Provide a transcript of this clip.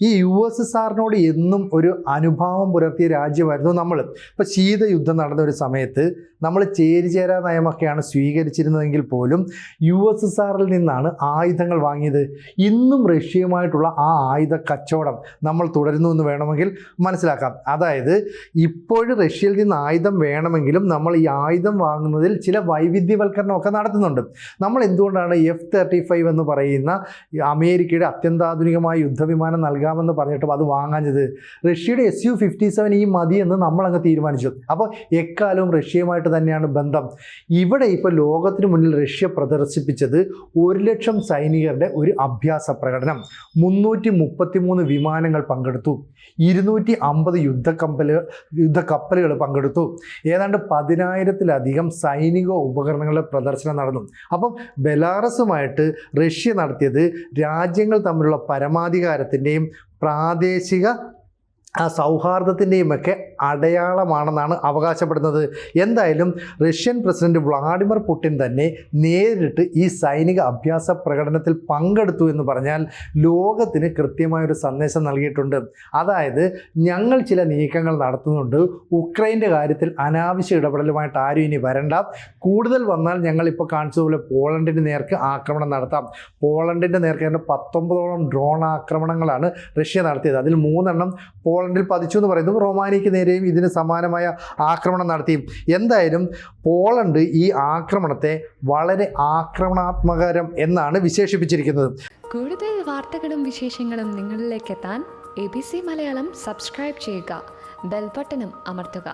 ഈ U S S ആറിനോട് എന്നും ഒരു അനുഭാവം പുലർത്തിയ രാജ്യമായിരുന്നു നമ്മൾ. ഇപ്പോൾ ശീതയുദ്ധം നടന്ന ഒരു സമയത്ത് നമ്മൾ ചേരിചേരാ നയമൊക്കെയാണ് സ്വീകരിച്ചിരുന്നതെങ്കിൽ പോലും യു എസ് എസ് ആറിൽ നിന്നാണ് ആയുധങ്ങൾ വാങ്ങിയത്. ഇന്നും റഷ്യയുമായിട്ടുള്ള ആ ആയുധ കച്ചവടം നമ്മൾ തുടരുന്നു എന്ന് വേണമെങ്കിൽ മനസ്സിലാക്കാം. അതായത് ഇപ്പോഴും റഷ്യയിൽ നിന്ന് ആയുധം വേണമെങ്കിലും നമ്മൾ ഈ ആയുധം വാങ്ങുന്നതിൽ ചില വൈവിധ്യവൽക്കരണമൊക്കെ നടത്തുന്നുണ്ട്. നമ്മൾ എന്തുകൊണ്ടാണ് എഫ് തേർട്ടി ഫൈവ് എന്ന് പറയുന്ന അമേരിക്കയുടെ അത്യന്താധുനികമായ യുദ്ധവിമാനം നൽകാമെന്ന് പറഞ്ഞിട്ടും അത് വാങ്ങാഞ്ഞത് റഷ്യയുടെ എസ് യു ഫിഫ്റ്റി സെവൻ ഈ മതി എന്ന് നമ്മളങ്ങ് തീരുമാനിച്ചു. അപ്പോൾ എക്കാലവും റഷ്യയുമായിട്ട് തന്നെയാണ് ബന്ധം. ഇവിടെ ഇപ്പോൾ ലോകത്തിന് മുന്നിൽ റഷ്യ പ്രദർശിപ്പിച്ചത് ഒരു ലക്ഷം സൈനികരുടെ ഒരു അഭ്യാസ പ്രകടനം. മുന്നൂറ്റി മുപ്പത്തിമൂന്ന് വിമാനങ്ങൾ പങ്കെടുത്തു. ഇരുന്നൂറ്റി അമ്പത് യുദ്ധക്കപ്പലുകൾ യുദ്ധക്കപ്പലുകൾ പങ്കെടുത്തു. ഏതാണ്ട് പതിനായിരത്തിലധികം സൈനിക ഉപകരണങ്ങളുടെ പ്രദർശനം നടന്നു. അപ്പം ബെലാറസുമായിട്ട് റഷ്യ നടത്തിയത് രാജ്യങ്ങൾ തമ്മിലുള്ള പരമാധികാരത്തിന്റെയും പ്രാദേശിക ആ സൗഹാർദ്ദത്തിന്റെയും ഒക്കെ അടയാളമാണെന്നാണ് അവകാശപ്പെടുന്നത്. എന്തായാലും റഷ്യൻ പ്രസിഡന്റ് വ്ളാഡിമിർ പുടിൻ തന്നെ നേരിട്ട് ഈ സൈനിക അഭ്യാസ പ്രകടനത്തിൽ പങ്കെടുത്തു എന്ന് പറഞ്ഞാൽ ലോകത്തിന് കൃത്യമായൊരു സന്ദേശം നൽകിയിട്ടുണ്ട്. അതായത് ഞങ്ങൾ ചില നീക്കങ്ങൾ നടത്തുന്നുണ്ട്. ഉക്രൈന്റെ കാര്യത്തിൽ അനാവശ്യ ഇടപെടലുമായിട്ട് ആരും ഇനി വരണ്ട. കൂടുതൽ വന്നാൽ ഞങ്ങൾ ഇപ്പോൾ കാണിച്ചതുപോലെ പോളണ്ടിന്റെ നേർക്ക് ആക്രമണം നടത്താം. പോളണ്ടിന്റെ നേർക്ക് തന്നെ പത്തൊമ്പതോളം ഡ്രോൺ ആക്രമണങ്ങളാണ് റഷ്യ നടത്തിയത്. അതിൽ മൂന്നെണ്ണം പോളണ്ടിൽ പതിച്ചു എന്ന് പറയുന്നു. റൊമാനിയയ്ക്ക് നേരെയും ഇതിന് സമാനമായ ആക്രമണം നടത്തി എന്തായാലും പോളണ്ട് ഈ ആക്രമണത്തെ വളരെ ആക്രമണാത്മകരം എന്നാണ് വിശേഷിപ്പിച്ചിരിക്കുന്നത്. കൂടുതൽ വാർത്തകളും വിശേഷങ്ങളും നിങ്ങളിലേക്ക് എത്താൻ A B C Malayalam subscribe ചെയ്യുക. ബെൽബട്ടനും അമർത്തുക.